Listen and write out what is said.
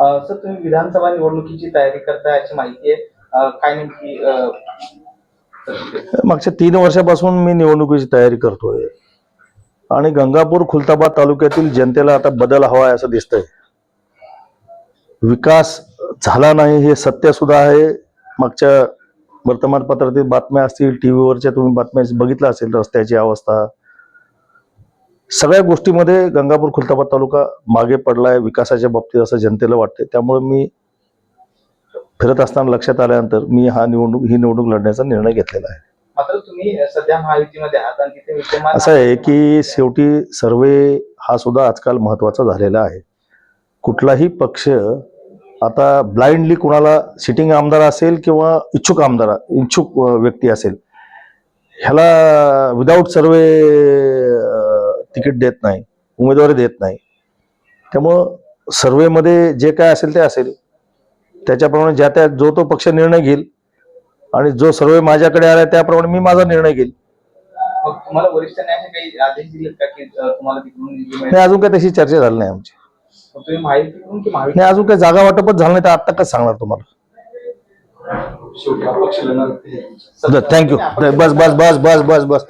Sir तुम्ही विधानसभा निवडणुकीची तयारी करताय अशी माहिती आहे. काय नेमकी मागच्या तीन वर्षापासून मी निवडणुकीची तयारी करतोय. आणि गंगापूर खुलताबाद तालुक्यातील जनतेला आता बदल हवा आहे असं दिसतंय. विकास झाला नाही हे सत्य सुद्धा आहे. मागच्या वर्तमानपत्रातील बातम्या असतील टीव्हीवरच्या तुम्ही बातम्या बघितल्या असेल रस्त्याची अवस्था सगळ्या गोष्टीमध्ये गंगापूर खुलताबाद तालुका मागे पडलाय विकासाच्या बाबतीत असं जनतेला वाटते त्यामुळे मी फिरत असताना लक्षात आल्यानंतर मी हा निवडणूक ही निवडणूक लढण्याचा निर्णय घेतलेला आहे. मात्र तुम्ही सध्या महायुतीमध्ये आहात आणि तिथे विद्यमान असं आहे की शेवटी सर्वे हा सुद्धा आजकाल महत्त्वाचा झालेला आहे. कुठलाही पक्ष आता ब्लाइंडली कुणाला सिटिंग आमदार असेल किंवा इच्छुक आमदार इच्छुक व्यक्ती असेल ह्याला विदाऊट सर्वे तिकीट देत नाही उमेदवारी देत नाही. त्यामुळं सर्वेमध्ये जे काय असेल ते असेल. त्याच्याप्रमाणे ज्या त्या जो तो पक्ष निर्णय घेईल आणि जो सर्वे माझ्याकडे आला त्याप्रमाणे मी माझा निर्णय घेईल. मग तुम्हाला वरिष्ठांनी असे काही आदेश दिलेत का की अं, तुम्हाला तिकडून निधी मिळेल? नाही अजून काही तशी चर्चा झाली नाही आमची. नाही अजून काही जागा वाटपच झालं नाही तर आत्ता कसं सांगणार तुम्हाला? थँक्यू बस बस बस बस बस बस.